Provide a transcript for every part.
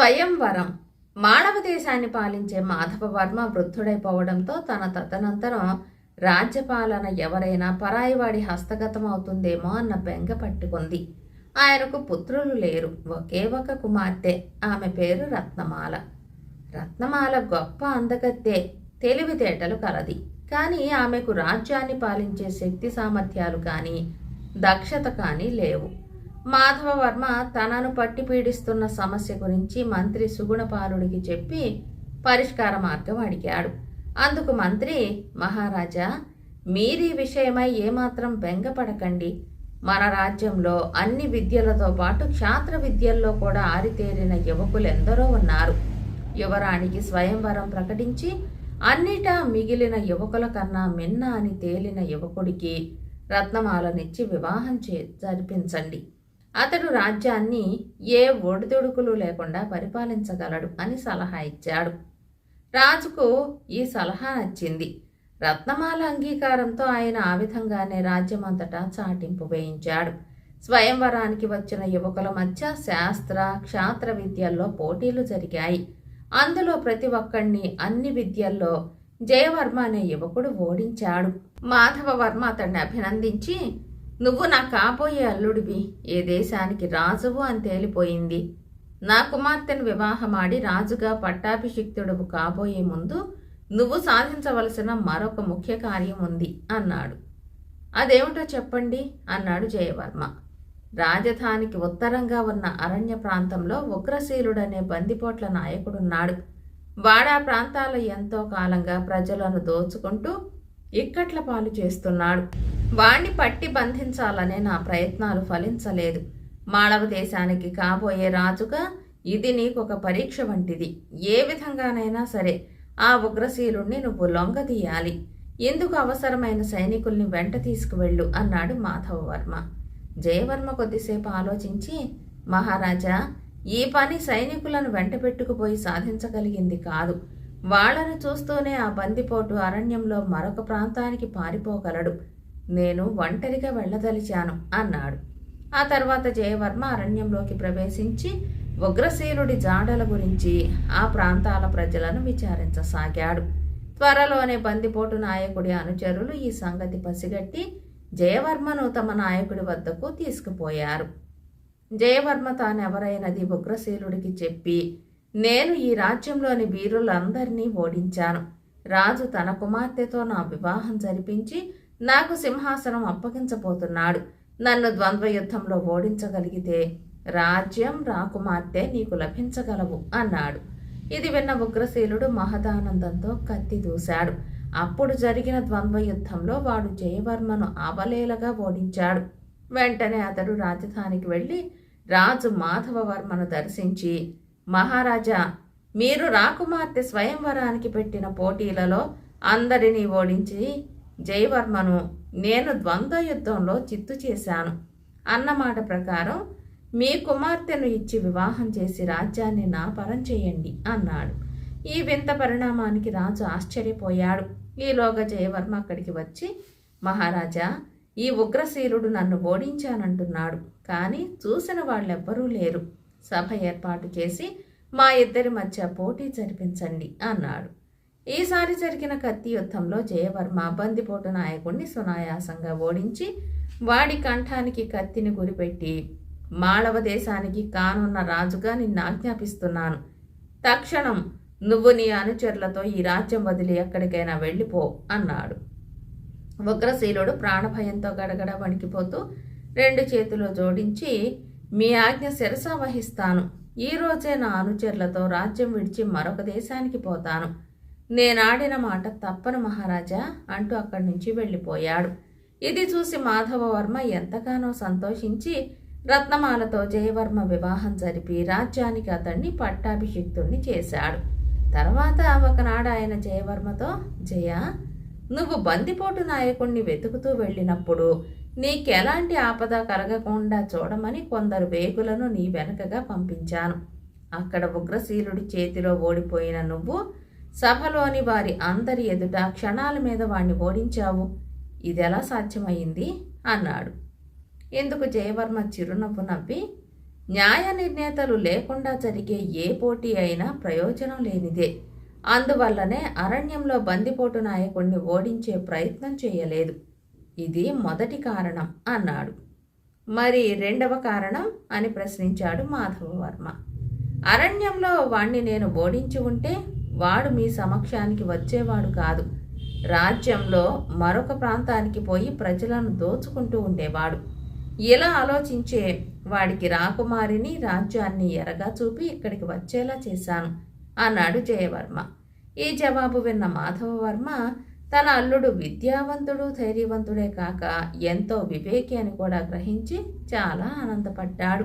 స్వయంవరం మానవ దేశాన్ని పాలించే మాధవవర్మ వృద్ధుడైపోవడంతో తన తదనంతరం రాజ్యపాలన ఎవరైనా పరాయివాడి హస్తగతం అవుతుందేమో అన్న బెంగ పట్టుకుంది. ఆయనకు పుత్రులు లేరు. ఒకే ఒక కుమార్తె. ఆమె పేరు రత్నమాల. రత్నమాల గొప్ప అందగత్తే. తెలివితేటలు కలది. కానీ ఆమెకు రాజ్యాన్ని పాలించే శక్తి సామర్థ్యాలు కానీ దక్షత కానీ లేవు. మాధవవర్మ తనను పట్టి పీడిస్తున్న సమస్య గురించి మంత్రి సుగుణపాలుడికి చెప్పి పరిష్కార మార్గం అడిగాడు. అందుకు మంత్రి మహారాజా మీరీ విషయమై ఏమాత్రం బెంగపడకండి. మన రాజ్యంలో అన్ని విద్యలతో పాటు క్షాత్ర విద్యల్లో కూడా ఆరితేరిన యువకులు ఎందరో ఉన్నారు. యువరాణికి స్వయంవరం ప్రకటించి అన్నిటా మిగిలిన యువకుల కన్నా మిన్న అని తేలిన యువకుడికి రత్నమాలనిచ్చి వివాహం చే జరిపించండి. అతడు రాజ్యాన్ని ఏ ఒడిదుడుకులు లేకుండా పరిపాలించగలడు అని సలహా ఇచ్చాడు. రాజుకు ఈ సలహా నచ్చింది. రత్నమాల అంగీకారంతో ఆయన ఆ విధంగానే రాజ్యమంతటా చాటింపు వేయించాడు. స్వయంవరానికి వచ్చిన యువకుల మధ్య శాస్త్ర క్షాత్ర విద్యల్లో పోటీలు జరిగాయి. అందులో ప్రతి ఒక్కడిని అన్ని విద్యల్లో జయవర్మ అనే యువకుడు ఓడించాడు. మాధవవర్మ అతన్ని అభినందించి నువ్వు నా కాబోయే అల్లుడివి. ఏ దేశానికి రాజువు అని తేలిపోయింది. నా కుమార్తెను వివాహమాడి రాజుగా పట్టాభిషిక్తుడవు కాబోయే ముందు నువ్వు సాధించవలసిన మరొక ముఖ్య కార్యం ఉంది అన్నాడు. అదేమిటో చెప్పండి అన్నాడు జయవర్మ. రాజధానికి ఉత్తరంగా ఉన్న అరణ్య ప్రాంతంలో ఉగ్రశీలుడనే బందిపోట్ల నాయకుడున్నాడు. వాడా ప్రాంతాల ఎంతో కాలంగా ప్రజలను దోచుకుంటూ ఇక్కట్ల పాలు చేస్తున్నాడు. వాణ్ణి పట్టి బంధించాలనే నా ప్రయత్నాలు ఫలించలేదు. మాళవ దేశానికి కాబోయే రాజుగా ఇది నీకొక పరీక్ష వంటిది. ఏ విధంగానైనా సరే ఆ ఉగ్రశీలుణ్ణి నువ్వు లొంగదీయాలి. ఎందుకు అవసరమైన సైనికుల్ని వెంట తీసుకువెళ్ళు? అన్నాడు మాధవవర్మ. జయవర్మ కొద్దిసేపు ఆలోచించి మహారాజా ఈ పని సైనికులను వెంట పెట్టుకుపోయి సాధించగలిగింది కాదు. వాళ్ళను చూస్తూనే ఆ బందిపోటు అరణ్యంలో మరొక ప్రాంతానికి పారిపోగలడు. నేను ఒంటరిగా వెళ్ళదలిచాను అన్నాడు. ఆ తర్వాత జయవర్మ అరణ్యంలోకి ప్రవేశించి ఉగ్రశీలుడి జాడల గురించి ఆ ప్రాంతాల ప్రజలను విచారించసాగాడు. త్వరలోనే బందిపోటు నాయకుడి అనుచరులు ఈ సంగతి పసిగట్టి జయవర్మను తమ నాయకుడి వద్దకు తీసుకుపోయారు. జయవర్మ తానెవరైనది ఉగ్రశీలుడికి చెప్పి నేను ఈ రాజ్యంలోని వీరులందరినీ ఓడించాను. రాజు తన కుమార్తెతో నా వివాహం జరిపించి నాకు సింహాసనం అప్పగించబోతున్నాడు. నన్ను ద్వంద్వ యుద్ధంలో ఓడించగలిగితే రాజ్యం రాకుమార్తె నీకు లభించగలవు అన్నాడు. ఇది విన్న ఉగ్రశీలుడు మహదానందంతో కత్తి దూశాడు. అప్పుడు జరిగిన ద్వంద్వ యుద్ధంలో వాడు జయవర్మను అవలేలగా ఓడించాడు. వెంటనే అతడు రాజధానికి వెళ్ళి రాజు మాధవవర్మను దర్శించి మహారాజా మీరు రాకుమార్తె స్వయంవరానికి పెట్టిన పోటీలలో అందరినీ ఓడించి జయవర్మను నేను ద్వంద్వ యుద్ధంలో చిత్తు చేశాను. అన్నమాట ప్రకారం మీ కుమార్తెను ఇచ్చి వివాహం చేసి రాజ్యాన్ని నా పరం చేయండి అన్నాడు. ఈ వింత పరిణామానికి రాజు ఆశ్చర్యపోయాడు. ఈలోగా జయవర్మ అక్కడికి వచ్చి మహారాజా ఈ ఉగ్రశీలుడు నన్ను ఓడించానంటున్నాడు. కానీ చూసిన వాళ్ళెవ్వరూ లేరు. సభ ఏర్పాటు చేసి మా ఇద్దరి మధ్య పోటీ జరిపించండి అన్నాడు. ఈసారి జరిగిన కత్తి యుద్ధంలో జయవర్మ బందిపోటు నాయకుడిని సునాయాసంగా ఓడించి వాడి కంఠానికి కత్తిని గురిపెట్టి మాళవ దేశానికి కానున్న రాజుగా నిన్ను ఆజ్ఞాపిస్తున్నాను. తక్షణం నువ్వు నీ అనుచరులతో ఈ రాజ్యం వదిలి ఎక్కడికైనా వెళ్ళిపో అన్నాడు. ఉగ్రశీలుడు ప్రాణభయంతో గడగడ వణికిపోతూ రెండు చేతులు జోడించి మీ ఆజ్ఞ శిరస వహిస్తాను ఈ రోజే నా అనుచరులతో రాజ్యం విడిచి మరొక దేశానికి పోతాను. నేనాడిన మాట తప్పను మహారాజా అంటూ అక్కడి నుంచి వెళ్ళిపోయాడు. ఇది చూసి మాధవవర్మ ఎంతగానో సంతోషించి రత్నమాలతో జయవర్మ వివాహం జరిపి రాజ్యానికి అతన్ని పట్టాభిషిక్తుణ్ణి చేశాడు. తర్వాత ఒకనాడు ఆయన జయవర్మతో జయ నువ్వు బందిపోటు నాయకుణ్ణి వెతుకుతూ వెళ్ళినప్పుడు నీకెలాంటి ఆపద కలగకుండా చూడమని కొందరు వేగులను నీ వెనకగా పంపించాను. అక్కడ ఉగ్రశీలుడి చేతిలో ఓడిపోయిన నువ్వు సభలోని వారి అందరి ఎదుట క్షణాల మీద వాణ్ణి ఓడించావు. ఇదెలా సాధ్యమైంది అన్నాడు. ఎందుకు జయవర్మ చిరునవ్వు నవ్వి న్యాయ నిర్ణేతలు లేకుండా జరిగే ఏ పోటీ అయినా ప్రయోజనం లేనిదే. అందువల్లనే అరణ్యంలో బందిపోటు నాయకుణ్ణి ఓడించే ప్రయత్నం చేయలేదు. ఇది మొదటి కారణం అన్నాడు. మరి రెండవ కారణం అని ప్రశ్నించాడు మాధవవర్మ. అరణ్యంలో వాణ్ణి నేను ఓడించి ఉంటే వాడు మీ సమక్షానికి వచ్చేవాడు కాదు. రాజ్యంలో మరొక ప్రాంతానికి పోయి ప్రజలను దోచుకుంటూ ఉండేవాడు. ఇలా ఆలోచించే వాడికి రాకుమారిని రాజ్యాన్ని ఎరగా చూపి ఇక్కడికి వచ్చేలా చేశాను అన్నాడు జయవర్మ. ఈ జవాబు విన్న మాధవవర్మ తన అల్లుడు విద్యావంతుడు ధైర్యవంతుడే కాక ఎంతో వివేకి అని కూడా గ్రహించి చాలా ఆనందపడ్డాడు.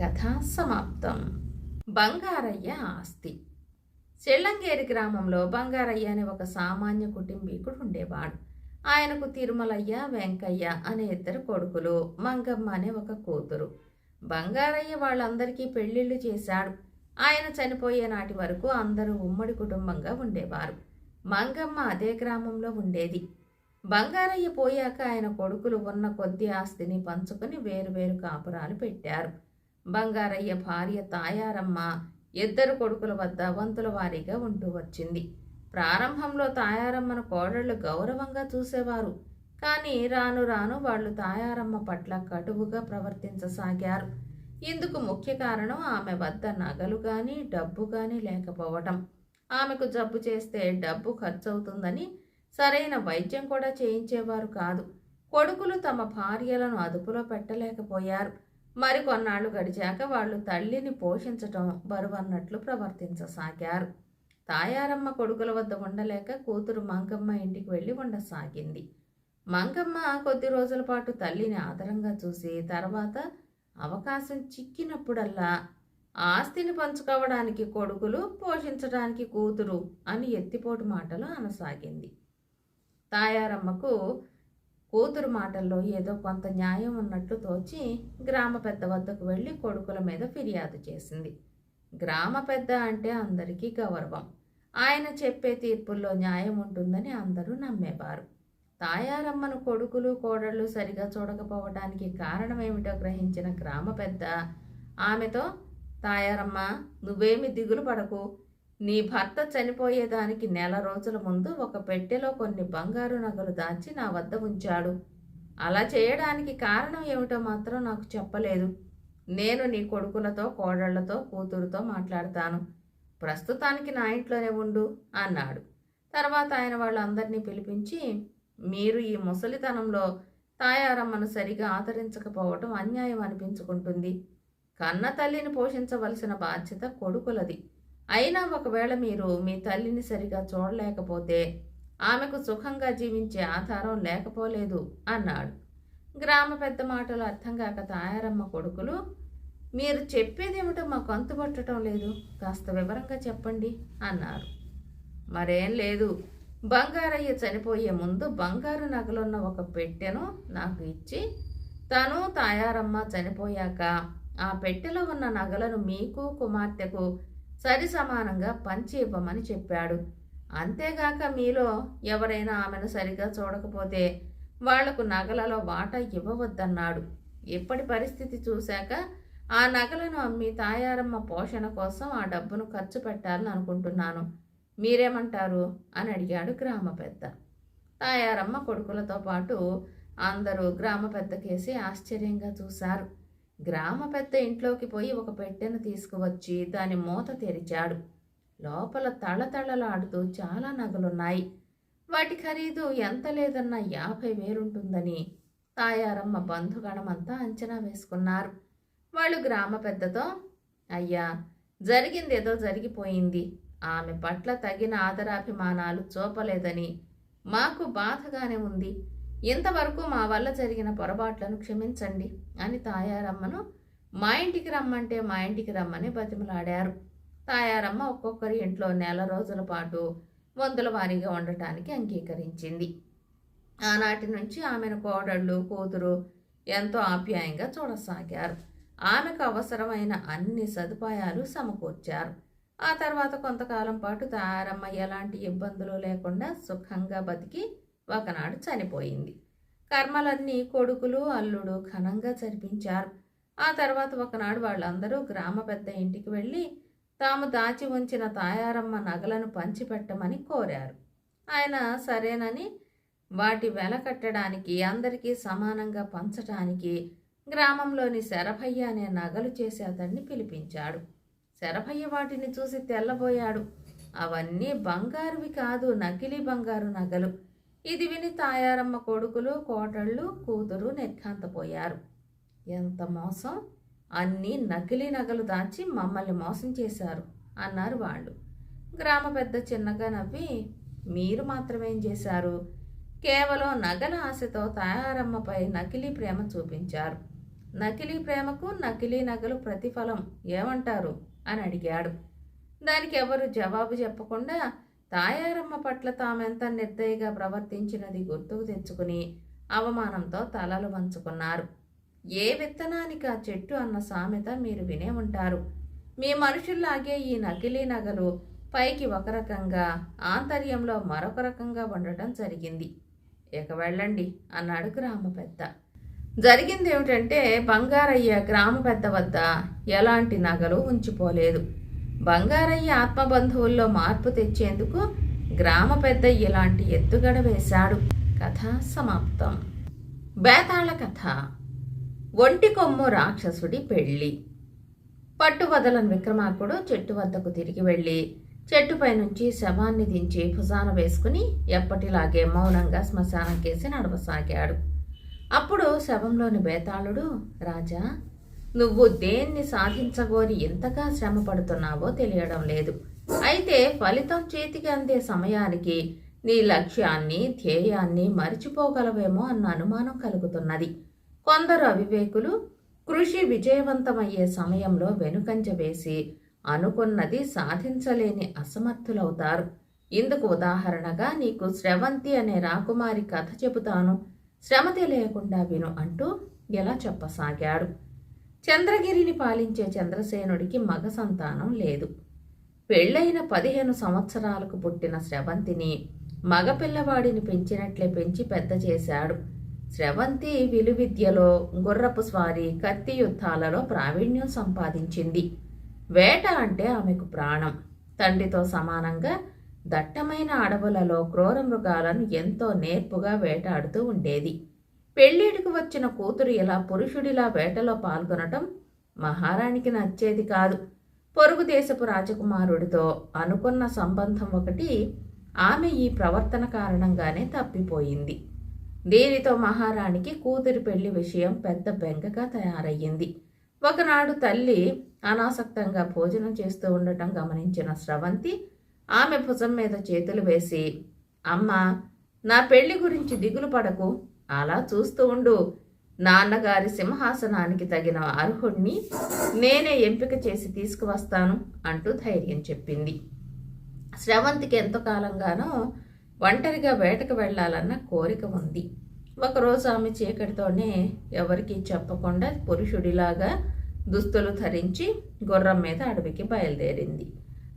కథ సమాప్తం. బంగారయ్య ఆస్తి. చెల్లంగేరి గ్రామంలో బంగారయ్య అనే ఒక సామాన్య కుటుంబీకుడు ఉండేవాడు. ఆయనకు తిరుమలయ్య వెంకయ్య అనే ఇద్దరు కొడుకులు మంగమ్మ అనే ఒక కూతురు. బంగారయ్య వాళ్ళందరికీ పెళ్ళిళ్ళు చేశాడు. ఆయన చనిపోయే నాటి వరకు అందరూ ఉమ్మడి కుటుంబంగా ఉండేవారు. మంగమ్మ అదే గ్రామంలో ఉండేది. బంగారయ్య పోయాక ఆయన కొడుకులు ఉన్న కొద్ది ఆస్తిని పంచుకొని వేరువేరు కాపురాలు పెట్టారు. బంగారయ్య భార్య తాయారమ్మ ఇద్దరు కొడుకుల వద్ద వంతుల వారీగా ఉంటూ వచ్చింది. ప్రారంభంలో తాయారమ్మను కోడళ్ళు గౌరవంగా చూసేవారు. కానీ రాను రాను వాళ్ళు తాయారమ్మ పట్ల కటువుగా ప్రవర్తించసాగారు. ఇందుకు ముఖ్య కారణం ఆమె వద్ద నగలు కానీ డబ్బు కానీ లేకపోవటం. ఆమెకు జబ్బు చేస్తే డబ్బు ఖర్చవుతుందని సరైన వైద్యం కూడా చేయించేవారు కాదు. కొడుకులు తమ భార్యలను అదుపులో పెట్టలేకపోయారు. మరికొన్నాళ్ళు గడిచాక వాళ్ళు తల్లిని పోషించటం బరువన్నట్లు ప్రవర్తించసాగారు. తాయారమ్మ కొడుకుల వద్ద ఉండలేక కూతురు మంగమ్మ ఇంటికి వెళ్ళి ఉండసాగింది. మంగమ్మ కొద్ది రోజుల పాటు తల్లిని ఆదరంగా చూసి తర్వాత అవకాశం చిక్కినప్పుడల్లా ఆస్తిని పంచుకోవడానికి కొడుకులు పోషించడానికి కూతురు అని ఎత్తిపోటు మాటలు అనసాగింది. తాయారమ్మకు కూతురు మాటల్లో ఏదో కొంత న్యాయం ఉన్నట్లు తోచి గ్రామ పెద్ద వద్దకు వెళ్ళి కొడుకుల మీద ఫిర్యాదు చేసింది. గ్రామ పెద్ద అంటే అందరికీ గౌరవం. ఆయన చెప్పే తీర్పుల్లో న్యాయం ఉంటుందని అందరూ నమ్మేవారు. తాయారమ్మను కొడుకులు కోడళ్ళు సరిగా చూడకపోవడానికి కారణమేమిటో గ్రహించిన గ్రామ పెద్ద ఆమెతో తాయారమ్మ నువ్వేమి దిగులు పడకు. నీ భర్త చనిపోయేదానికి నెల రోజుల ముందు ఒక పెట్టెలో కొన్ని బంగారు నగలు దాచి నా వద్ద ఉంచాడు. అలా చేయడానికి కారణం ఏమిటో మాత్రం నాకు చెప్పలేదు. నేను నీ కొడుకులతో కోడళ్ళతో కూతురుతో మాట్లాడతాను. ప్రస్తుతానికి నా ఇంట్లోనే ఉండు అన్నాడు. తర్వాత ఆయన వాళ్ళందరినీ పిలిపించి మీరు ఈ ముసలితనంలో తాయారమ్మను సరిగా ఆదరించకపోవటం అన్యాయం అనిపించుకుంటుంది. కన్న తల్లిని పోషించవలసిన బాధ్యత కొడుకులది. అయినా ఒకవేళ మీరు మీ తల్లిని సరిగా చూడలేకపోతే ఆమెకు సుఖంగా జీవించే ఆధారం లేకపోలేదు అన్నాడు. గ్రామ పెద్ద మాటలు అర్థం కాక తాయారమ్మ కొడుకులు మీరు చెప్పేదేమిటో మాకు అంతుపట్టడం లేదు కాస్త వివరంగా చెప్పండి అన్నారు. మరేం లేదు బంగారయ్య చనిపోయే ముందు బంగారు నగలున్న ఒక పెట్టెను నాకు ఇచ్చి తను తాయారమ్మ చనిపోయాక ఆ పెట్టెలో ఉన్న నగలను మీకు కుమార్తెకు సరి సమానంగా పంచి ఇవ్వమని చెప్పాడు. అంతేగాక మీలో ఎవరైనా ఆమెను సరిగా చూడకపోతే వాళ్ళకు నగలలో వాటా ఇవ్వవద్దన్నాడు. ఇప్పటి పరిస్థితి చూశాక ఆ నగలను అమ్మి తాయారమ్మ పోషణ కోసం ఆ డబ్బును ఖర్చు పెట్టాలని అనుకుంటున్నాను. మీరేమంటారు? అని అడిగాడు గ్రామ పెద్ద. తాయారమ్మ కొడుకులతో పాటు అందరూ గ్రామ పెద్ద కేసి ఆశ్చర్యంగా చూశారు. గ్రామ పెద్ద ఇంట్లోకి పోయి ఒక పెట్టెను తీసుకువచ్చి దాని మూత తెరిచాడు. లోపల తళతళలాడుతూ చాలా నగలున్నాయి. వాటి ఖరీదు ఎంత లేదన్నా యాభై వేలుంటుందని తాయారమ్మ బంధుగణమంతా అంచనా వేసుకున్నారు. వాళ్ళు గ్రామ పెద్దతో అయ్యా జరిగిందేదో జరిగిపోయింది. ఆమె పట్ల తగిన ఆదరాభిమానాలు చూపలేదని మాకు బాధగానే ఉంది. ఇంతవరకు మా వల్ల జరిగిన పొరపాట్లను క్షమించండి అని తాయారమ్మను మా ఇంటికి రమ్మంటే మా ఇంటికి రమ్మని బతిమలాడారు. తాయారమ్మ ఒక్కొక్కరి ఇంట్లో నెల రోజుల పాటు వందల వారీగా ఉండటానికి అంగీకరించింది. ఆనాటి నుంచి ఆమెను కోడళ్ళు కూతురు ఎంతో ఆప్యాయంగా చూడసాగారు. ఆమెకు అవసరమైన అన్ని సదుపాయాలు సమకూర్చారు. ఆ తర్వాత కొంతకాలం పాటు తాయారమ్మ ఎలాంటి ఇబ్బందులు లేకుండా సుఖంగా బతికి ఒకనాడు చనిపోయింది. కర్మలన్నీ కొడుకులు అల్లుడు ఘనంగా జరిపించారు. ఆ తర్వాత ఒకనాడు వాళ్ళందరూ గ్రామ పెద్ద ఇంటికి వెళ్ళి తాము దాచి ఉంచిన తాయారమ్మ నగలను పంచిపెట్టమని కోరారు. ఆయన సరేనని వాటి వెల కట్టడానికి అందరికీ సమానంగా పంచటానికి గ్రామంలోని శరభయ్య అనే నగలు చేసే అతన్ని పిలిపించాడు. శరభయ్య వాటిని చూసి తెల్లబోయాడు. అవన్నీ బంగారువి కాదు నకిలీ బంగారు నగలు. ఇది విని తాయారమ్మ కొడుకులు కోటళ్ళు కూతురు నెక్కాంతపోయారు ఎంత మోసం? అన్నీ నకిలీ నగలు దాచి మమ్మల్ని మోసం చేశారు అన్నారు వాళ్ళు. గ్రామ పెద్ద చిన్నగా నవ్వి మీరు మాత్రమేం చేశారు? కేవలం నగల ఆశతో తాయారమ్మపై నకిలీ ప్రేమ చూపించారు. నకిలీ ప్రేమకు నకిలీ నగలు ప్రతిఫలం ఏమంటారు? అని అడిగాడు. దానికి ఎవరు జవాబు చెప్పకుండా తాయారమ్మ పట్ల తామెంత నిర్దయగా ప్రవర్తించినది గుర్తుకు తెచ్చుకుని అవమానంతో తలలు వంచుకున్నారు. ఏ విత్తనానికి ఆ చెట్టు అన్న సామెత మీరు వినే ఉంటారు. మీ మనుషుల్లాగే ఈ నకిలీ నగలు పైకి ఒక రకంగా ఆంతర్యంలో మరొక రకంగా ఉండటం జరిగింది. ఇక వెళ్ళండి అన్నాడు గ్రామ పెద్ద. జరిగింది ఏమిటంటే బంగారయ్య గ్రామ పెద్ద వద్ద ఎలాంటి నగలు ఉంచిపోలేదు. బంగారయ్య ఆత్మబంధువుల్లో మార్పు తెచ్చేందుకు గ్రామ పెద్ద ఇలాంటి ఎత్తుగడ వేశాడు. కథ సమాప్తం. బేతాళ కథ. ఒంటి కొమ్ము రాక్షసుడి పెళ్ళి. పట్టువదలని విక్రమార్కుడు చెట్టు వద్దకు తిరిగి వెళ్ళి చెట్టుపై నుంచి శవాన్ని దించి భుజాన వేసుకుని ఎప్పటిలాగే మౌనంగా శ్మశానం కేసి నడవసాగాడు. అప్పుడు శవంలోని బేతాళుడు రాజా నువ్వు దేన్ని సాధించగోరి ఎంతగా శ్రమ పడుతున్నావో తెలియడం లేదు. అయితే ఫలితం చేతికి అందే సమయానికి నీ లక్ష్యాన్ని ధ్యేయాన్ని మరిచిపోగలవేమో అన్న అనుమానం కలుగుతున్నది. కొందరు అవివేకులు కృషి విజయవంతమయ్యే సమయంలో వెనుకంజ వేసి అనుకున్నది సాధించలేని అసమర్థులవుతారు. ఇందుకు ఉదాహరణగా నీకు స్రవంతి అనే రాకుమారి కథ చెబుతాను. శ్రమ తెలియకుండా విను అంటూ ఇలా చెప్పసాగాడు? చంద్రగిరిని పాలించే చంద్రసేనుడికి మగ సంతానం లేదు. పెళ్ళైన పదిహేను సంవత్సరాలకు పుట్టిన స్రవంతిని మగ పిల్లవాడిని పెంచినట్లే పెంచి పెద్ద చేశాడు. స్రవంతి విలువిద్యలో గుర్రపు స్వారీ కత్తి యుద్ధాలలో ప్రావీణ్యం సంపాదించింది. వేట అంటే ఆమెకు ప్రాణం. తండ్రితో సమానంగా దట్టమైన అడవులలో క్రూర మృగాలను ఎంతో నేర్పుగా వేటాడుతూ ఉండేది. పెళ్ళిడికి వచ్చిన కూతురు ఇలా పురుషుడిలా వేటలో పాల్గొనటం మహారాణికి నచ్చేది కాదు. పొరుగు దేశపు రాజకుమారుడితో అనుకున్న సంబంధం ఒకటి ఆమె ఈ ప్రవర్తన కారణంగానే తప్పిపోయింది. దీనితో మహారాణికి కూతురి పెళ్ళి విషయం పెద్ద బెంగగా తయారయ్యింది. ఒకనాడు తల్లి అనాసక్తంగా భోజనం చేస్తూ ఉండటం గమనించిన స్రవంతి ఆమె భుజం మీద చేతులు వేసి అమ్మ నా పెళ్ళి గురించి దిగులు పడకు. అలా చూస్తూ ఉండు. నాన్నగారి సింహాసనానికి తగిన అర్హుణ్ణి నేనే ఎంపిక చేసి తీసుకువస్తాను అంటూ ధైర్యం చెప్పింది. శ్రవంతికి ఎంతకాలంగానో ఒంటరిగా వేటకు వెళ్ళాలన్న కోరిక ఉంది. ఒకరోజు ఆమె చీకటితోనే ఎవరికీ చెప్పకుండా పురుషుడిలాగా దుస్తులు ధరించి గుర్రం మీద అడవికి బయలుదేరింది.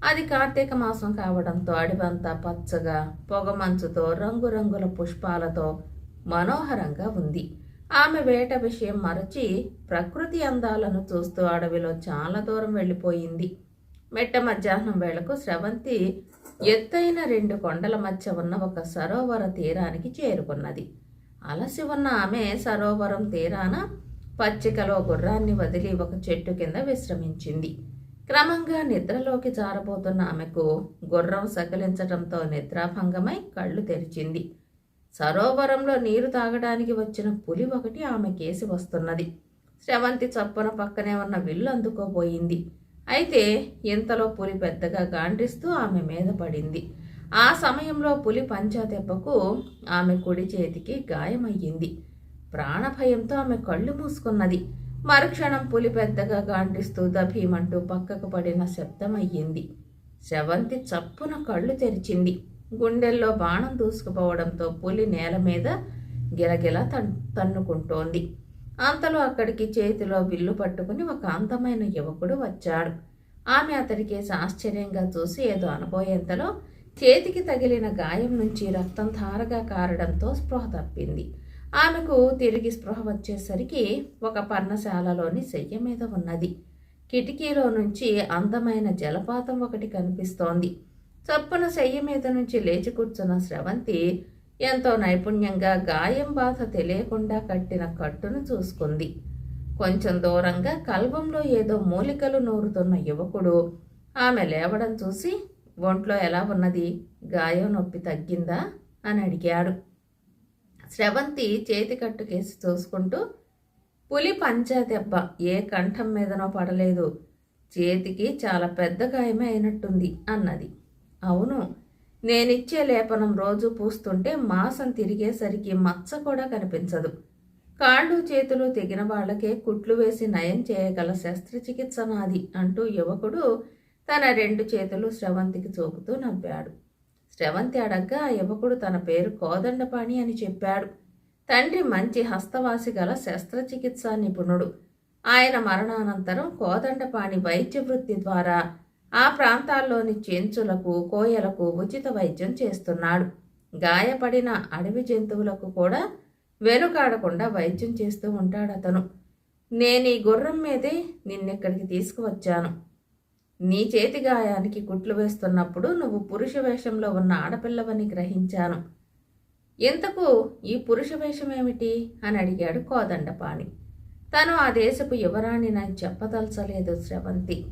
అది కార్తీక మాసం కావడంతో అడవంతా పచ్చగా పొగమంచుతో రంగురంగుల పుష్పాలతో మనోహరంగా ఉంది. ఆమె వేట విషయం మరచి ప్రకృతి అందాలను చూస్తూ అడవిలో చాలా దూరం వెళ్ళిపోయింది. మెట్ట మధ్యాహ్నం వేళకు స్రవంతి ఎత్తైన రెండు కొండల మధ్య ఉన్న ఒక సరోవర తీరానికి చేరుకున్నది. అలసి ఉన్న ఆమె సరోవరం తీరాన పచ్చికలో గుర్రాన్ని వదిలి ఒక చెట్టు కింద విశ్రమించింది. క్రమంగా నిద్రలోకి జారబోతున్న ఆమెకు గుర్రం సకిలించడంతో నిద్రాభంగమై కళ్ళు తెరిచింది. సరోవరంలో నీరు తాగడానికి వచ్చిన పులి ఒకటి ఆమె కేసి వస్తున్నది. శ్రవంతి చప్పున పక్కనే ఉన్న విల్లు అందుకోబోయింది. అయితే ఇంతలో పులి పెద్దగా గాండ్రిస్తూ ఆమె మీద పడింది. ఆ సమయంలో పులి పంచా దెబ్బకు ఆమె కుడి చేతికి గాయమయ్యింది. ప్రాణభయంతో ఆమె కళ్ళు మూసుకున్నది. మరుక్షణం పులి పెద్దగా గాండ్రిస్తూ దభీమంటూ పక్కకు పడిన శబ్దమయ్యింది. శవంతి చప్పున కళ్ళు తెరిచింది. గుండెల్లో బాణం దూసుకుపోవడంతో పులి నేల మీద గిలగిల తన్ తన్నుకుంటోంది. అంతలో అక్కడికి చేతిలో విల్లు పట్టుకుని ఒక అందమైన యువకుడు వచ్చాడు. ఆమె అతడికి ఆశ్చర్యంగా చూసి ఏదో అనబోయేంతలో చేతికి తగిలిన గాయం నుంచి రక్తం ధారగా కారడంతో స్పృహ తప్పింది. ఆమెకు తిరిగి స్పృహ వచ్చేసరికి ఒక పర్ణశాలలోని శయ్య మీద ఉన్నది. కిటికీలో నుంచి అందమైన జలపాతం ఒకటి కనిపిస్తోంది. చప్పున శయ్య మీద నుంచి లేచి కూర్చున్న స్రవంతి ఎంతో నైపుణ్యంగా గాయం బాధ తెలియకుండా కట్టిన కట్టును చూసుకుంది. కొంచెం దూరంగా కల్బంలో ఏదో మూలికలు నూరుతున్న యువకుడు ఆమె లేవడం చూసి ఒంట్లో ఎలా ఉన్నది? గాయం నొప్పి తగ్గిందా? అని అడిగాడు. స్రవంతి చేతి కట్టుకేసి చూసుకుంటూ పులి పంచా దెబ్బ ఏ కంఠం మీదనో పడలేదు. చేతికి చాలా పెద్ద గాయమే అయినట్టుంది అన్నది. అవును. నేనిచ్చే లేపనం రోజు పూస్తుంటే మాసం తిరిగేసరికి మచ్చ కూడా కనిపించదు. కాళ్ళు చేతులు తెగిన వాళ్ళకే కుట్లు వేసి నయం చేయగల శస్త్రచికిత్స నాది అంటూ యువకుడు తన రెండు చేతులు శ్రవంతికి చూపుతూ నవ్వాడు. శ్రవంతి అడగ్గా ఆ యువకుడు తన పేరు కోదండపాణి అని చెప్పాడు. తండ్రి మంచి హస్తవాసి గల శస్త్రచికిత్సా నిపుణుడు. ఆయన మరణానంతరం కోదండపాణి వైద్య వృత్తి ద్వారా ఆ ప్రాంతాల్లోని చెంచులకు కోయలకు ఉచిత వైద్యం చేస్తున్నాడు. గాయపడిన అడవి జంతువులకు కూడా వెనుకాడకుండా వైద్యం చేస్తూ ఉంటాడు అతను నేను ఈ గుర్రం మీదే నిన్నెక్కడికి తీసుకువచ్చాను. నీ చేతి గాయానికి కుట్లు వేస్తున్నప్పుడు నువ్వు పురుష వేషంలో ఉన్న ఆడపిల్లవని గ్రహించాను. ఇంతకు ఈ పురుష వేషం ఏమిటి అని అడిగాడు కోదండపాణి. తను ఆ దేశపు యువరాణిని చెప్పదలచలేదు శ్రవంతి.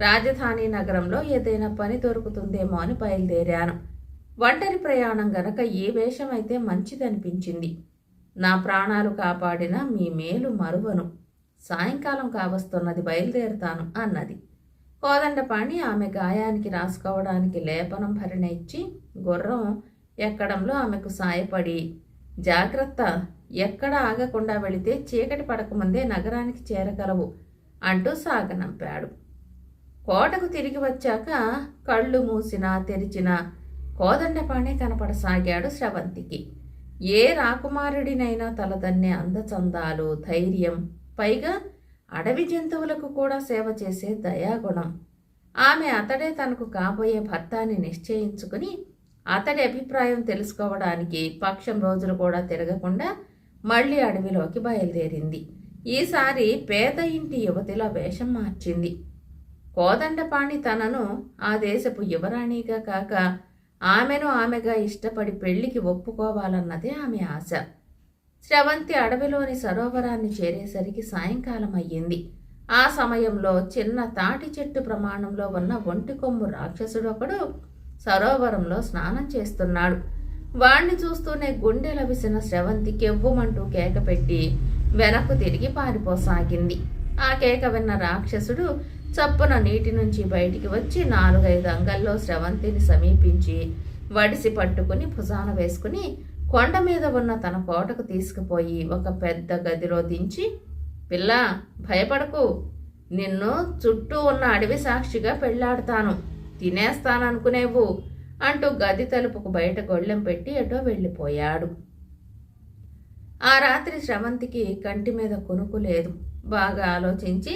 రాజధాని నగరంలో ఏదైనా పని దొరుకుతుందేమో అని బయలుదేరాను. ఒంటరి ప్రయాణం గనక ఏ వేషమైతే మంచిదనిపించింది. నా ప్రాణాలు కాపాడిన మీ మేలు మరువను. సాయంకాలం కావస్తున్నది బయలుదేరుతాను అన్నది. కోదండపాణి ఆమె గాయానికి రాసుకోవడానికి లేపనం భరణ ఇచ్చి గుర్రం ఎక్కడంలో ఆమెకు సాయపడి జాగ్రత్త ఎక్కడ ఆగకుండా వెళితే చీకటి పడకముందే నగరానికి చేరగలవు అంటూ సాగనంపాడు. కోటకు తిరిగి వచ్చాక కళ్ళు మూసినా తెరిచినా కోదండపాణే కనపడసాగాడు స్రవంతికి. ఏ రాకుమారుడినైనా తలదన్నే అందచందాలు ధైర్యం పైగా అడవి జంతువులకు కూడా సేవ చేసే దయాగుణం. ఆమె అతడే తనకు కాబోయే భర్త అని నిశ్చయించుకుని అతడి అభిప్రాయం తెలుసుకోవడానికి పక్షం రోజులు కూడా తిరగకుండా మళ్ళీ అడవిలోకి బయలుదేరింది. ఈసారి పేద ఇంటి యువతిలో వేషం మార్చింది. కోదండపాణి తనను ఆ దేశపు యువరాణిగా కాక ఆమెను ఆమెగా ఇష్టపడి పెళ్ళికి ఒప్పుకోవాలన్నదే ఆమె ఆశ. స్రవంతి అడవిలోని సరోవరాన్ని చేరేసరికి సాయంకాలం అయ్యింది. ఆ సమయంలో చిన్న తాటి చెట్టు ప్రమాణంలో ఉన్న ఒంటి కొమ్ము రాక్షసుడు ఒకడు సరోవరంలో స్నానం చేస్తున్నాడు. వాణ్ణి చూస్తూనే గుండె లభిసిన స్రవంతి కెవ్వుమంటూ కేక పెట్టి వెనక్కు తిరిగి పారిపోసాగింది. ఆ కేక విన్న రాక్షసుడు చప్పున నీటి నుంచి బయటికి వచ్చి నాలుగైదు అంగల్లో స్రవంతిని సమీపించి వడిసి పట్టుకుని భుజాన వేసుకుని కొండ మీద ఉన్న తన కోటకు తీసుకుపోయి ఒక పెద్ద గదిలో దించి పిల్ల భయపడకు. నిన్ను చుట్టూ ఉన్న అడవి సాక్షిగా పెళ్ళాడతాను. తినేస్తాననుకునేవు అంటూ గది తలుపుకు బయట గొళ్ళెం పెట్టి ఎటో వెళ్ళిపోయాడు. ఆ రాత్రి శ్రవంతికి కంటి మీద కొనుకు లేదు. బాగా ఆలోచించి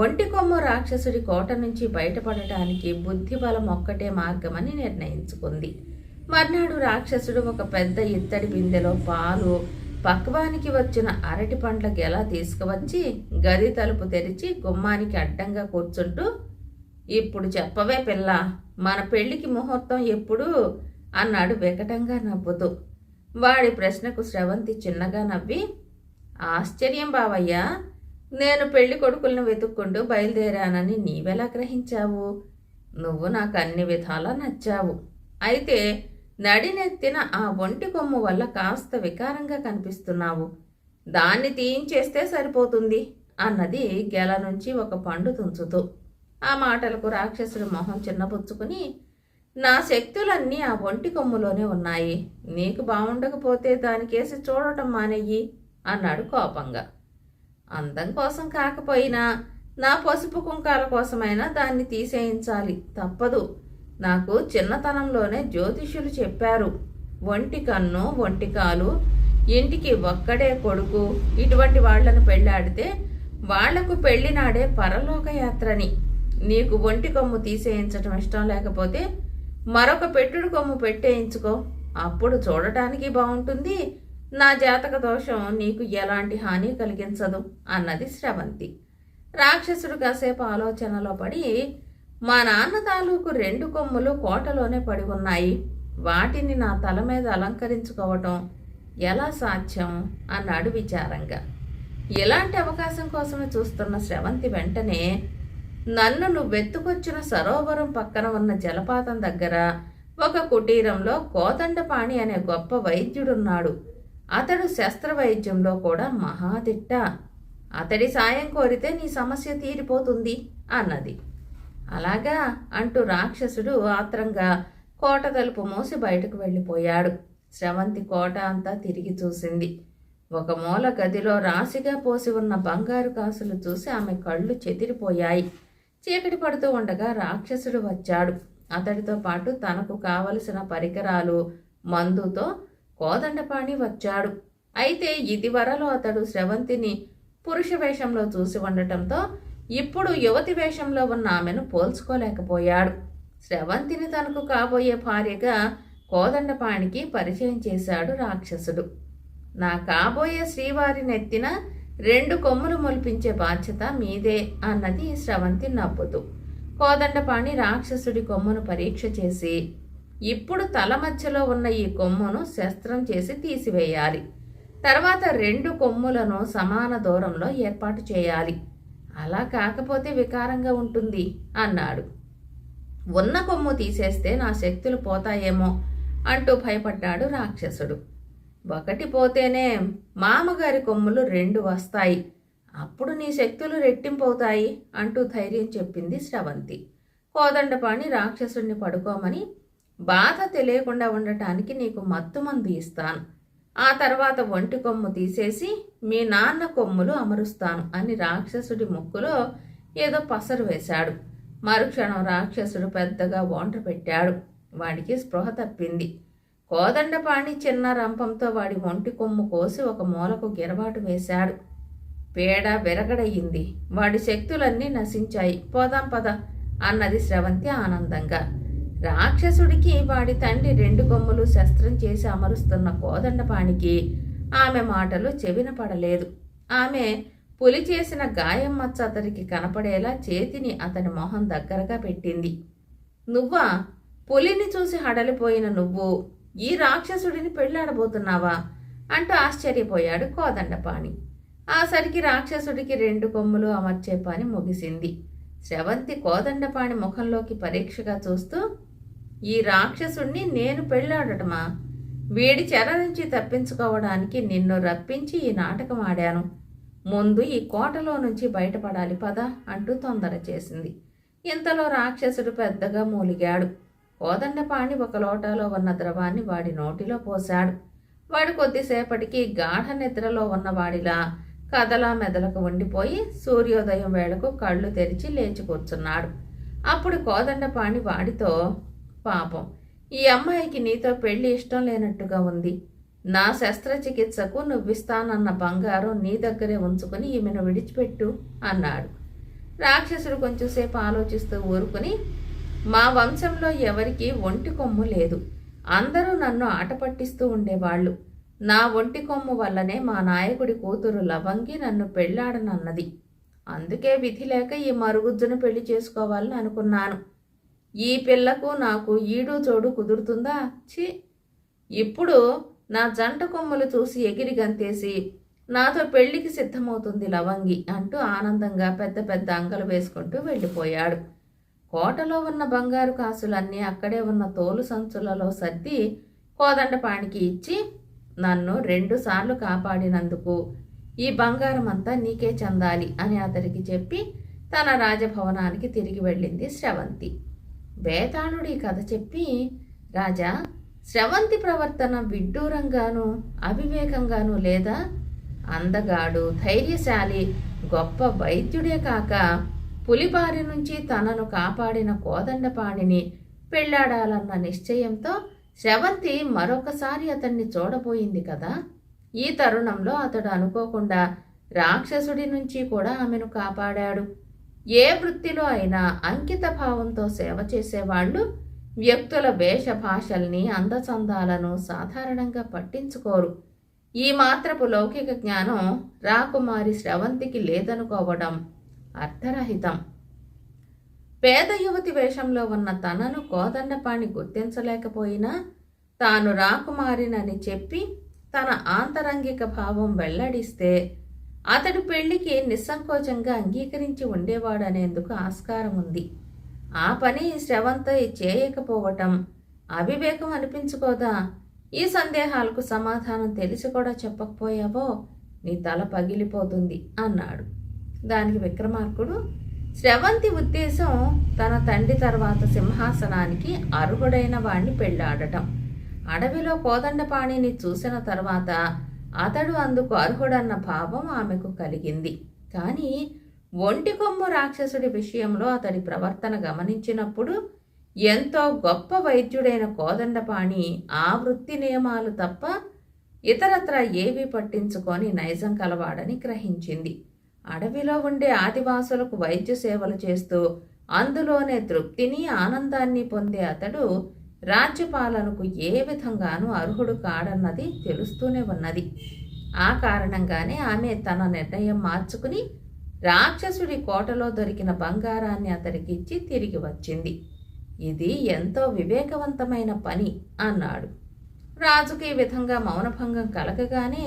ఒంటి కొమ్మ రాక్షసుడి కోట నుంచి బయటపడటానికి బుద్ధి బలం ఒక్కటే మార్గమని నిర్ణయించుకుంది. మర్నాడు రాక్షసుడు ఒక పెద్ద ఇత్తడి బిందెలో పాలు పక్వానికి వచ్చిన అరటి పండ్ల గెల తీసుకువచ్చి గది తలుపు తెరిచి గుమ్మానికి అడ్డంగా కూర్చుంటూ ఇప్పుడు చెప్పవే పిల్ల మన పెళ్ళికి ముహూర్తం ఎప్పుడు అన్నాడు వికటంగా నవ్వుతూ. వాడి ప్రశ్నకు శ్రవంతి చిన్నగా నవ్వి ఆశ్చర్యం బావయ్యా నేను పెళ్ళి కొడుకులను వెతుక్కుంటూ బయలుదేరానని నీవెలా గ్రహించావు? నువ్వు నాకు అన్ని విధాలా నచ్చావు. అయితే నడినెత్తిన ఆ ఒంటి కొమ్ము వల్ల కాస్త వికారంగా కనిపిస్తున్నావు. దాన్ని తీయించేస్తే సరిపోతుంది అన్నది గెల నుంచి ఒక పండు తుంచుతూ ఆ మాటలకు రాక్షసుడి మొహం చిన్నపుచ్చుకుని నా శక్తులన్నీ ఆ ఒంటి కొమ్ములోనే ఉన్నాయి. నీకు బాగుండకపోతే దానికేసి చూడటం మానేయి అన్నాడు కోపంగా. అందం కోసం కాకపోయినా నా పసుపు కుంకాల కోసమైనా దాన్ని తీసేయించాలి. తప్పదు. నాకు చిన్నతనంలోనే జ్యోతిష్యులు చెప్పారు ఒంటి కన్ను ఒంటి కాలు ఇంటికి ఒక్కడే కొడుకు ఇటువంటి వాళ్ళను పెళ్ళాడితే వాళ్ళకు పెళ్ళినాడే పరలోక యాత్రని. నీకు ఒంటి కొమ్ము తీసేయించటం ఇష్టం లేకపోతే మరొక పెట్టుడు కొమ్ము పెట్టేయించుకో. అప్పుడు చూడటానికి బాగుంటుంది నా జాతక దోషం నీకు ఎలాంటి హాని కలిగించదు అన్నది శ్రవంతి. రాక్షసుడు కాసేపు ఆలోచనలో పడి మా నాన్న తాలూకు రెండు కొమ్ములు కోటలోనే పడి ఉన్నాయి. వాటిని నా తల మీద అలంకరించుకోవటం ఎలా సాధ్యం? అన్నాడు విచారంగా. ఇలాంటి అవకాశం కోసమే చూస్తున్న శ్రవంతి వెంటనే నన్ను నువ్వెత్తుకొచ్చిన సరోవరం పక్కన ఉన్న జలపాతం దగ్గర ఒక కుటీరంలో కోదండపాణి అనే గొప్ప వైద్యుడున్నాడు. అతడు శస్త్రవైద్యంలో కూడా మహాదిట్ట అతడి సాయం కోరితే నీ సమస్య తీరిపోతుంది అన్నది. అలాగా అంటూ రాక్షసుడు ఆత్రంగా కోట తలుపు మూసి బయటకు వెళ్ళిపోయాడు. శ్రవంతి కోట అంతా తిరిగి చూసింది. ఒక మూల గదిలో రాశిగా పోసి ఉన్న బంగారు కాసులు చూసి ఆమె కళ్ళు చెదిరిపోయాయి. చీకటి పడుతూ ఉండగా రాక్షసుడు వచ్చాడు. అతడితో పాటు తనకు కావలసిన పరికరాలు మందుతో కోదండపాణి వచ్చాడు. అయితే ఇదివరలో అతడు శ్రవంతిని పురుష వేషంలో చూసి ఉండటంతో ఇప్పుడు యువతి వేషంలో ఉన్న ఆమెను పోల్చుకోలేకపోయాడు. శ్రవంతిని తనకు కాబోయే భార్యగా కోదండపాణికి పరిచయం చేశాడు రాక్షసుడు. నా కాబోయే శ్రీవారి నెత్తిన రెండు కొమ్ములు మొలిపించే బాధ్యత మీదే అన్నది శ్రవంతి నవ్వుతూ కోదండపాణి రాక్షసుడి కొమ్మును పరీక్ష చేసి ఇప్పుడు తల మధ్యలో ఉన్న ఈ కొమ్మును శస్త్రం చేసి తీసివేయాలి. తర్వాత రెండు కొమ్ములను సమాన దూరంలో ఏర్పాటు చేయాలి. అలా కాకపోతే వికారంగా ఉంటుంది అన్నాడు. ఉన్న కొమ్ము తీసేస్తే నా శక్తులు పోతాయేమో అంటూ భయపడ్డాడు రాక్షసుడు. ఒకటి పోతేనే మామగారి కొమ్ములు రెండు వస్తాయి. అప్పుడు నీ శక్తులు రెట్టింపవుతాయి అంటూ ధైర్యం చెప్పింది శ్రవంతి. కోదండపాణి రాక్షసుడిని పడుకోమని బాధ తెలియకుండా ఉండటానికి నీకు మత్తుమందు ఇస్తాను. ఆ తర్వాత ఒంటి కొమ్ము తీసేసి మీ నాన్న కొమ్ములు అమరుస్తాను అని రాక్షసుడి ముక్కులో ఏదో పసరు వేశాడు. మరుక్షణం రాక్షసుడు పెద్దగా వంట పెట్టాడు. వాడికి స్పృహ తప్పింది. కోదండపాణి చిన్న రంపంతో వాడి ఒంటి కొమ్ము కోసి ఒక మూలకు గిరబాటు వేశాడు. పేడ విరగడయింది వాడి శక్తులన్నీ నశించాయి. పోదాం పద అన్నది శ్రవంతి ఆనందంగా. రాక్షసుడికి వాడి తండ్రి రెండు కొమ్ములు శస్త్రం చేసి అమరుస్తున్న కోదండపాణికి ఆమె మాటలు చెవిన పడలేదు ఆమె పులి చేసిన గాయం మచ్చ అతనికి కనపడేలా చేతిని అతని మొహం దగ్గరగా పెట్టింది. నువ్వా? పులిని చూసి హడలిపోయిన నువ్వు ఈ రాక్షసుడిని పెళ్ళాడబోతున్నావా అంటూ ఆశ్చర్యపోయాడు కోదండపాణి. ఆ సరికి రాక్షసుడికి రెండు కొమ్ములు అమర్చే పని ముగిసింది. శవంతి కోదండపాణి ముఖంలోకి పరీక్షగా చూస్తూ ఈ రాక్షసుణ్ణి నేను పెళ్ళాడటమా? వీడి చెర నుంచి తప్పించుకోవడానికి నిన్ను రప్పించి ఈ నాటకం ఆడాను. ముందు ఈ కోటలో నుంచి బయటపడాలి పద అంటూ తొందర చేసింది. ఇంతలో రాక్షసుడు పెద్దగా మూలిగాడు. కోదండపాణి ఒక లోటాలో ఉన్న ద్రవాన్ని వాడి నోటిలో పోశాడు. వాడు కొద్దిసేపటికి గాఢ నిద్రలో ఉన్నవాడిలా కదలా మెదలకు ఉండిపోయి సూర్యోదయం వేళకు కళ్ళు తెరిచి లేచి కూర్చున్నాడు. అప్పుడు కోదండపాణి వాడితో పాపం ఈ అమ్మాయికి నీతో పెళ్ళి ఇష్టం లేనట్టుగా ఉంది. నా శస్త్రచికిత్సకు నువ్విస్తానన్న బంగారం నీ దగ్గరే ఉంచుకుని ఈమెను విడిచిపెట్టు అన్నాడు. రాక్షసుడు కొంచెంసేపు ఆలోచిస్తూ ఊరుకుని మా వంశంలో ఎవరికి ఒంటి కొమ్ము లేదు. అందరూ నన్ను ఆట పట్టిస్తూ ఉండేవాళ్ళు. నా ఒంటి కొమ్ము వల్లనే మా నాయకుడి కూతురు లవంగి నన్ను పెళ్ళాడనన్నది అందుకే విధి లేక ఈ మరుగుజ్జును పెళ్ళి చేసుకోవాలని అనుకున్నాను. ఈ పిల్లకు నాకు ఈడు చోడు కుదురుతుందా? ఛీ! ఇప్పుడు నా జంట కొమ్ములు చూసి ఎగిరి గంతేసి నాతో పెళ్ళికి సిద్ధమవుతుంది లవంగి అంటూ ఆనందంగా పెద్ద పెద్ద అంగలు వేసుకుంటూ వెళ్ళిపోయాడు. కోటలో ఉన్న బంగారు కాసులన్నీ అక్కడే ఉన్న తోలు సంచులలో సర్ది కోదండపాణికి ఇచ్చి నన్ను రెండుసార్లు కాపాడినందుకు ఈ బంగారం అంతా నీకే చెందాలి అని అతడికి చెప్పి తన రాజభవనానికి తిరిగి వెళ్ళింది శ్రవంతి. వేతాళుడి కథ చెప్పి రాజా శ్రవంతి ప్రవర్తన విడ్డూరంగాను అవివేకంగాను లేదా? అందగాడు ధైర్యశాలి గొప్ప వైద్యుడే కాక పులిబారి నుంచి తనను కాపాడిన కోదండపాణిని పెళ్ళాడాలన్న నిశ్చయంతో శ్రవంతి మరొకసారి అతన్ని చూడబోయింది కదా? ఈ తరుణంలో అతడు అనుకోకుండా రాక్షసుడి నుంచి కూడా ఆమెను కాపాడాడు. ఏ వృత్తిలో అయినా అంకిత భావంతో సేవ చేసేవాళ్ళు వ్యక్తుల వేషభాషల్ని అందచందాలను సాధారణంగా పట్టించుకోరు. ఈ మాత్రపు లౌకిక జ్ఞానం రాకుమారి స్రవంతికి లేదనుకోవడం అర్థరహితం. పేద యువతి వేషంలో ఉన్న తనను కోదండపాణి గుర్తించలేకపోయినా తాను రాకుమారినని చెప్పి తన ఆంతరంగిక భావం వెల్లడిస్తే అతడి పెళ్ళికి నిస్సంకోచంగా అంగీకరించి ఉండేవాడనేందుకు ఆస్కారం ఉంది. ఆ పని శ్రవంత చేయకపోవటం అవివేకం అనిపించుకోదా? ఈ సందేహాలకు సమాధానం తెలిసి కూడా చెప్పకపోయావో నీ తల పగిలిపోతుంది అన్నాడు. దానికి విక్రమార్కుడు శ్రవంతి ఉద్దేశం తన తండ్రి తర్వాత సింహాసనానికి అర్హుడైన వాణ్ణి పెళ్ళాడటం. అడవిలో కోదండపాణిని చూసిన తర్వాత అతడు అందుకు అర్హుడన్న భావం ఆమెకు కలిగింది. కానీ ఒంటి కొమ్ము రాక్షసుడి విషయంలో అతడి ప్రవర్తన గమనించినప్పుడు ఎంతో గొప్ప వైద్యుడైన కోదండపాణి ఆ వృత్తి నియమాలు తప్ప ఇతరత్ర ఏవీ పట్టించుకొని నైజం కలవాడని గ్రహించింది. అడవిలో ఉండే ఆదివాసులకు వైద్య సేవలు చేస్తూ అందులోనే తృప్తిని ఆనందాన్ని పొందే అతడు రాజ్యపాలనకు ఏ విధంగానూ అర్హుడు కాడన్నది తెలుస్తూనే ఉన్నది. ఆ కారణంగానే ఆమె తన నిర్ణయం మార్చుకుని రాక్షసుడి కోటలో దొరికిన బంగారాన్ని అతడికి ఇచ్చి తిరిగి వచ్చింది. ఇది ఎంతో వివేకవంతమైన పని అన్నాడు. రాజుకి ఈ విధంగా మౌనభంగం కలగగానే